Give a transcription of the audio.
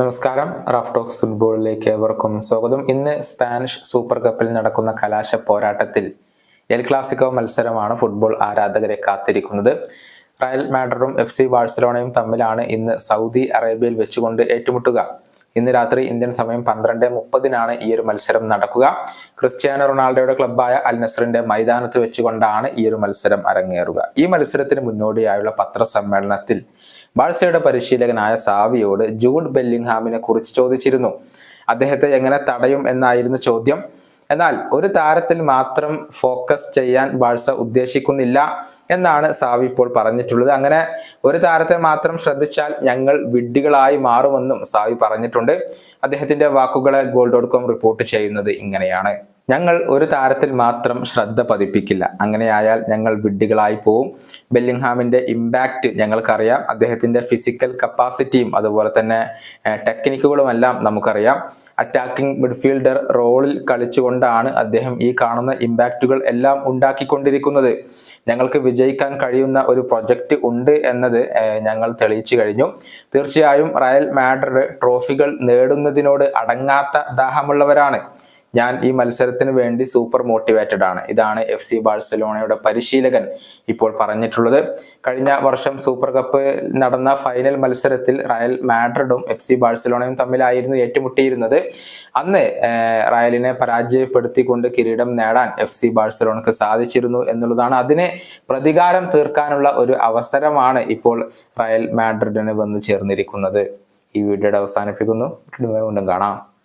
നമസ്കാരം. Raf talks ഫുട്ബോളിലേക്ക് ഏവർക്കും സ്വാഗതം. ഇന്ന് സ്പാനിഷ് സൂപ്പർ കപ്പിൽ നടക്കുന്ന കലാശ പോരാട്ടത്തിൽ എൽ ക്ലാസിക്കോ മത്സരമാണ് ഫുട്ബോൾ ആരാധകരെ കാത്തിരിക്കുന്നത്. റയൽ മാഡ്രിഡും എഫ് സി ബാഴ്സലോണയും തമ്മിലാണ് ഇന്ന് സൗദി അറേബ്യയിൽ വെച്ചുകൊണ്ട് ഏറ്റുമുട്ടുക. ഇന്ന് രാത്രി ഇന്ത്യൻ സമയം പന്ത്രണ്ട് മുപ്പതിനാണ് ഈ ഒരു മത്സരം നടക്കുക. ക്രിസ്ത്യാനോ റൊണാൾഡോയുടെ ക്ലബ്ബായ അൽ നസറിന്റെ മൈതാനത്ത് വെച്ചുകൊണ്ടാണ് ഈ ഒരു മത്സരം അരങ്ങേറുക. ഈ മത്സരത്തിന് മുന്നോടിയായുള്ള പത്രസമ്മേളനത്തിൽ ബാഴ്സയുടെ പരിശീലകനായ സാവിയോട് ജൂഡ് ബെല്ലിംഗ്ഹാമിനെ കുറിച്ച് ചോദിച്ചിരുന്നു. അദ്ദേഹത്തെ എങ്ങനെ തടയും എന്നായിരുന്നു ചോദ്യം. എന്നാൽ ഒരു താരത്തിൽ മാത്രം ഫോക്കസ് ചെയ്യാൻ ബാഴ്സ ഉദ്ദേശിക്കുന്നില്ല എന്നാണ് സാവി ഇപ്പോൾ പറഞ്ഞിട്ടുള്ളത്. അങ്ങനെ ഒരു താരത്തെ മാത്രം ശ്രദ്ധിച്ചാൽ ഞങ്ങൾ വിഡ്ഢികളായി മാറുമെന്നും സാവി പറഞ്ഞിട്ടുണ്ട്. അദ്ദേഹത്തിന്റെ വാക്കുകളെ ഗോൾ ഡോട്ട് കോം റിപ്പോർട്ട് ചെയ്യുന്നത് ഇങ്ങനെയാണ്. ഞങ്ങൾ ഒരു താരത്തിൽ മാത്രം ശ്രദ്ധ പതിപ്പിക്കില്ല. അങ്ങനെയായാൽ ഞങ്ങൾ വിഡ്ഢികളായി പോവും. ബെല്ലിംഗ്ഹാമിന്റെ ഇമ്പാക്റ്റ് ഞങ്ങൾക്കറിയാം. അദ്ദേഹത്തിന്റെ ഫിസിക്കൽ കപ്പാസിറ്റിയും അതുപോലെ തന്നെ ടെക്നിക്കുകളും എല്ലാം നമുക്കറിയാം. അറ്റാക്കിംഗ് മിഡ്ഫീൽഡർ റോളിൽ കളിച്ചുകൊണ്ടാണ് അദ്ദേഹം ഈ കാണുന്ന ഇമ്പാക്റ്റുകൾ എല്ലാം ഉണ്ടാക്കിക്കൊണ്ടിരിക്കുന്നത്. ഞങ്ങൾക്ക് വിജയിക്കാൻ കഴിയുന്ന ഒരു പ്രൊജക്റ്റ് ഉണ്ട് എന്നത് ഞങ്ങൾ തെളിയിച്ചു കഴിഞ്ഞു. തീർച്ചയായും റയൽ മാഡ്രിഡ് ട്രോഫികൾ നേടുന്നതിനോട് അടങ്ങാത്ത ദാഹമുള്ളവരാണ്. ഞാൻ ഈ മത്സരത്തിന് വേണ്ടി സൂപ്പർ മോട്ടിവേറ്റഡ് ആണ്. ഇതാണ് എഫ് സി ബാഴ്സലോണയുടെ പരിശീലകൻ ഇപ്പോൾ പറഞ്ഞിട്ടുള്ളത്. കഴിഞ്ഞ വർഷം സൂപ്പർ കപ്പ് നടന്ന ഫൈനൽ മത്സരത്തിൽ റയൽ മാഡ്രിഡും എഫ് സി ബാഴ്സലോണയും തമ്മിലായിരുന്നു ഏറ്റുമുട്ടിയിരുന്നത്. അന്ന് റയലിനെ പരാജയപ്പെടുത്തിക്കൊണ്ട് കിരീടം നേടാൻ എഫ് സി ബാഴ്സലോണക്ക് സാധിച്ചിരുന്നു എന്നുള്ളതാണ്. അതിനെ പ്രതികാരം തീർക്കാനുള്ള ഒരു അവസരമാണ് ഇപ്പോൾ റയൽ മാഡ്രിഡിന് വന്നു ചേർന്നിരിക്കുന്നത്. ഈ വീഡിയോയുടെ അവസാനിപ്പിക്കുന്നു. വീണ്ടും കാണാം.